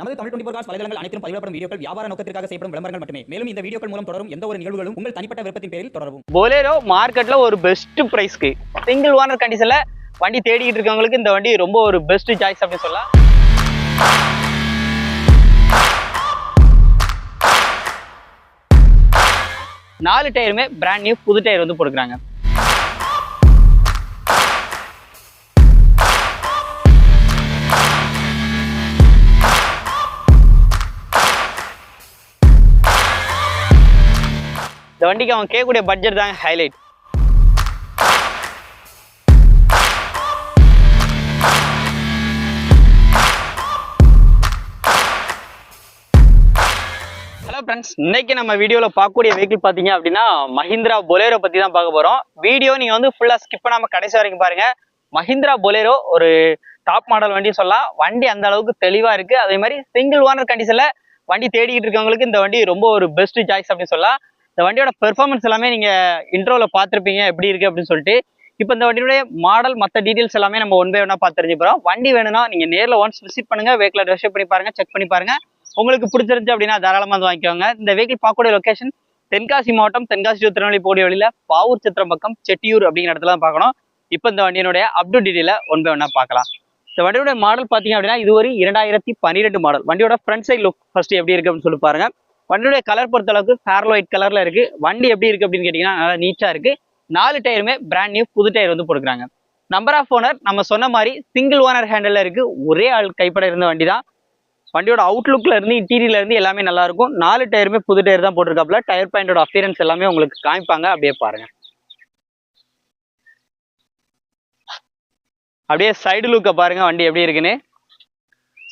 நமது Tamil twenty four cos வலைதளங்கள் அனைத்தும் பதிவிடப்படும் வீடியோக்கள் வியாபார நோக்கத்திற்காக செய்யப்படும் விளம்பரங்கள் மட்டுமே. மேலும் இந்த வீடியோக்கள் மூலம் தொடரும் எந்த ஒரு நிகழ்வுகளும் உங்கள் தனிப்பட்ட விருப்பத்தின் பேரில் தொடரும் போலேரோ மார்க்கெட்ல ஒரு பெஸ்ட் பிரைஸ்க்கு சிங்கிள் ஓனர் கண்டிஷன்ல வண்டி தேடிக்கிட்டு இருக்கவங்களுக்கு இந்த வண்டி ரொம்ப ஒரு பெஸ்ட் சாய்ஸ் அப்படின்னு சொல்லலாம். நாலு டயருமே பிராண்ட் நியூ புது டயர் வந்து போட்டுக்கிறாங்க. இந்த வண்டிக்கு அவன் கேட்கக்கூடிய பட்ஜெட் தாங்க ஹைலைட் ஹலோ ஃப்ரெண்ட்ஸ் இன்னைக்கு நம்ம வீடியோவில் பார்க்கக்கூடிய வெஹிக்கிள் பார்த்தீங்க அப்படின்னா மஹிந்திரா பொலேரோ பற்றி தான் பார்க்க போகிறோம் வீடியோ நீங்கள் வந்து ஃபுல்லாக ஸ்கிப் பண்ணாமல் கடைசி வரைக்கும் பாருங்க. மஹிந்திரா பொலேரோ ஒரு டாப் மாடல் வண்டி சொல்லலாம். வண்டி அந்த அளவுக்கு தெளிவாக இருக்குது அதே மாதிரி சிங்கிள் ஓனர் கண்டிஷனில் வண்டி தேடிக்கிட்டு இருக்கவங்களுக்கு இந்த வண்டி ரொம்ப ஒரு பெஸ்ட் சாய்ஸ் அப்படின்னு சொல்லலாம். இந்த வண்டியோட பெர்ஃபார்மன்ஸ் எல்லாமே நீங்கள் இன்ட்ரோவில் பார்த்துருப்பீங்க எப்படி இருக்குது அப்படின்னு சொல்லிட்டு. இப்போ இந்த வண்டியுடைய மாடல் மற்ற டீட்டெயில்ஸ் எல்லாமே நம்ம ஒன் பை ஒன்னாக பார்த்து தெரிஞ்சுக்கிறோம் வண்டி வேணும்னா நீங்கள் நேரில் ஒன்ஸ் விசிட் பண்ணுங்கள் வெஹிக்கில் ரெஜிஸ்டர் பண்ணி பாருங்கள் செக் பண்ணி பாருங்கள் உங்களுக்கு பிடிச்சிருந்துச்சு அப்படின்னா தாராளமாக வந்து வாங்கிக்கோங்க. இந்த வெஹிக்கிள் பார்க்கக்கூடிய லொக்கேஷன் தென்காசி மாவட்டம் தென்காசி திருநெல்வேலி போடிய வழியில் பாவூர் சித்திரம் பக்கம் செட்டியூர் அப்படிங்கிற இடத்துல தான் பார்க்கணும். இப்போ இந்த வண்டியினுடைய அப்டு டீட்டெயில ஒன் பை ஒன்னாக பார்க்கலாம். இந்த வண்டியோட மாடல் பார்த்தீங்க அப்படின்னா இது ஒரு இரண்டாயிரத்தி பன்னிரெண்டு மாடல் வண்டியோட ஃப்ரண்ட் சைட் லுக் ஃபர்ஸ்ட் எப்படி இருக்கு அப்படின்னு சொல்லி பாருங்க. வண்டியோட கலர் பொறுத்த அளவுக்கு ஃபேர்ல ஒயிட் கலர்ல இருக்கு. வண்டி எப்படி இருக்கு அப்படின்னு கேட்டீங்கன்னா நல்லா நீட்டா இருக்கு. நாலு டயருமே பிராண்ட் நியூ புது டயர் வந்து போட்டுக்கிறாங்க. நம்பர் ஆஃப் ஓனர் நம்ம சொன்ன மாதிரி சிங்கிள் ஓனர் ஹேண்டில் இருக்கு. ஒரே ஆள் கைப்பட இருந்த வண்டி தான் வண்டியோட அவுட்லுக்ல இருந்து இன்டீரியர்ல இருந்து எல்லாமே நல்லா இருக்கும். நாலு டயருமே புது டயர் தான் போட்டிருக்காப்புல. டயர் பாயிண்டோட அப்பியரன்ஸ் எல்லாமே உங்களுக்கு காமிப்பாங்க. அப்படியே பாருங்க. அப்படியே சைடு லுக்கை பாருங்க வண்டி எப்படி இருக்குன்னு.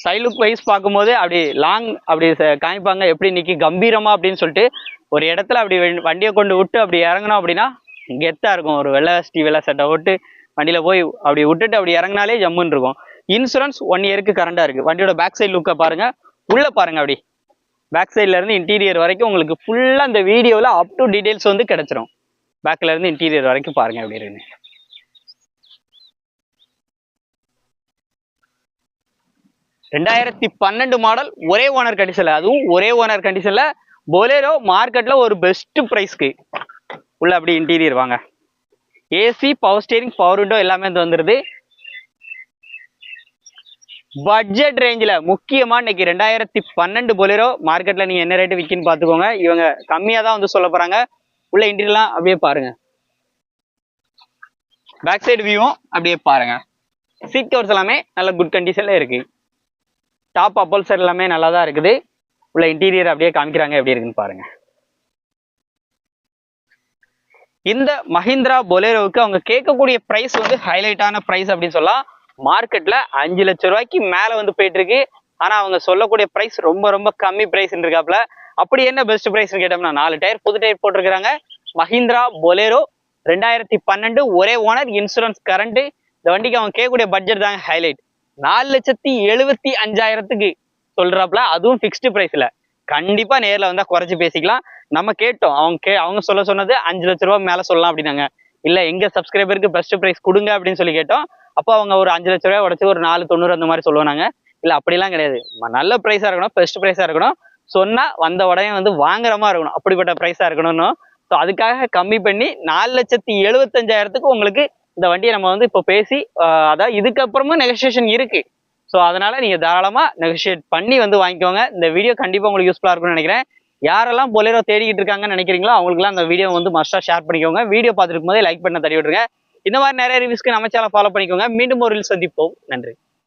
சைடு லுக் வைஸ் பார்க்கும்போது அப்படி லாங் அப்படி ச- காமிப்பாங்க. எப்படி நிற்கி கம்பீரமாக அப்படின்னு சொல்லிட்டு ஒரு இடத்துல அப்படி வண்டியை கொண்டு விட்டு அப்படி இறங்கணும் அப்படின்னா கெத்தாக இருக்கும். ஒரு வெள்ளை ஸ்டி வெள்ளை சட்டை விட்டு வண்டியில் போய் அப்படி விட்டுட்டு அப்படி இறங்கினாலே ஜம்முன்னு இருக்கும். இன்சூரன்ஸ் ஒன் இயருக்கு கரண்டாக இருக்குது வண்டியோட பேக் சைடு லுக்கை பாருங்கள் உள்ளே பாருங்கள் அப்படி. பேக் சைட்லேருந்து இன்டீரியர் வரைக்கும் உங்களுக்கு ஃபுல்லாக இந்த வீடியோவில் அப் டு டீட்டெயில்ஸ் வந்து கிடச்சிரும். பேக்லேருந்து இன்டீரியர் வரைக்கும் பாருங்கள் அப்படி இருக்குன்னு. ரெண்டாயிரத்தி பன்னெண்டு மாடல் ஒரே ஓனர் கண்டிஷன்ல அதுவும் ஒரே ஓனர் கண்டிஷன்ல பொலேரோ மார்க்கெட்ல ஒரு பெஸ்ட் ப்ரைஸ்க்கு உள்ள அப்படி இன்டீரியர் வாங்க. AC power steering power window எல்லாமே வந்துருது. பட்ஜெட் ரேஞ்சில் முக்கியமாக இன்னைக்கு ரெண்டாயிரத்தி பன்னெண்டு பொலேரோ மார்க்கெட்டில் நீங்கள் என்ன ரேட்டு விற்கின்னு பார்த்துக்கோங்க. இவங்க கம்மியாக தான் வந்து சொல்ல போகிறாங்க உள்ள இன்டீரியர்லாம் அப்படியே பாருங்க. பேக் சைடு வியூவும் அப்படியே பாருங்க. சீட் கவர்ஸ் எல்லாமே நல்ல குட் கண்டிஷனில் இருக்குது டாப் அப்பல்சர் எல்லாமே நல்லா தான் இருக்குது. உள்ள இன்டீரியர் அப்படியே காமிக்கிறாங்க எப்படி இருக்குன்னு பாருங்க. இந்த மஹிந்திரா பொலேரோவுக்கு அவங்க கேட்கக்கூடிய பிரைஸ் வந்து ஹைலைட்டான பிரைஸ் அப்படின்னு சொல்லலாம் மார்க்கெட்ல அஞ்சு லட்சம் ரூபாய்க்கு மேல வந்து போயிட்டு இருக்கு ஆனா அவங்க சொல்லக்கூடிய பிரைஸ் ரொம்ப ரொம்ப கம்மி பிரைஸ் இருக்காப்ல. அப்படி என்ன பெஸ்ட் பிரைஸ் கேட்டோம்னா நாலு டயர் புது டயர் போட்டிருக்கிறாங்க. மஹிந்திரா பொலேரோ ரெண்டாயிரத்தி பன்னெண்டு ஒரே ஓனர் இன்சூரன்ஸ் கரண்ட் இந்த வண்டிக்கு அவங்க கேட்கக்கூடிய பட்ஜெட் தாங்க ஹைலைட் நாலு லட்சத்தி எழுபத்தி அஞ்சாயிரத்துக்கு சொல்றாப்ல அதுவும் ஃபிக்ஸ்டு பிரைஸ்ல கண்டிப்பா நேர்ல வந்தா குறைச்சு பேசிக்கலாம். நம்ம கேட்டோம். அவங்க கே அவங்க சொல்ல சொன்னது அஞ்சு லட்ச ரூபா மேல சொல்லலாம் அப்படின்னாங்க. இல்ல எங்க சப்ஸ்கிரைபருக்கு பெஸ்ட் பிரைஸ் கொடுங்க அப்படின்னு சொல்லி கேட்டோம். அப்போ அவங்க ஒரு அஞ்சு லட்ச ரூபாய் உடச்சு ஒரு நாலு தொண்ணூறு அந்த மாதிரி சொல்லுவாங்க இல்ல அப்படிலாம் கிடையாது. நல்ல பிரைஸா இருக்கணும் பெஸ்ட் பிரைஸா இருக்கணும். சொன்னா வந்த உடனே வந்து வாங்குற மாதிரி இருக்கணும். அப்படிப்பட்ட பிரைஸா இருக்கணும்னு. ஸோ அதுக்காக கம்மி பண்ணி நாலு லட்சத்தி எழுபத்தஞ்சாயிரத்துக்கு உங்களுக்கு இந்த வண்டியை நம்ம வந்து இப்போ பேசி அதான் இதுக்கப்புறமும் நெகோசியேஷன் இருக்கு. ஸோ அதனால நீங்க தாராளமா நெகோசியேட் பண்ணி வந்து வாங்கிக்கோங்க. இந்த வீடியோ கண்டிப்பா உங்களுக்கு யூஸ்ஃபுல்லா இருக்கும்னு நினைக்கிறேன். யாரெல்லாம் பொலேரோ தேடிக்கிட்டு இருக்காங்கன்னு நினைக்கிறீங்களோ அவங்களுக்குலாம் அந்த வீடியோ வந்து மஸ்டா ஷேர் பண்ணிக்கோங்க. வீடியோ பார்த்துருக்கும் போதே லைக் பண்ண தட்டி விட்டுருங்க. இந்த மாதிரி நிறைய ரிவ்யூஸ்க்கு நம்ம சேனல் ஃபாலோ பண்ணிக்கோங்க. மீண்டும் ஒரு reel சந்திப்போம். நன்றி.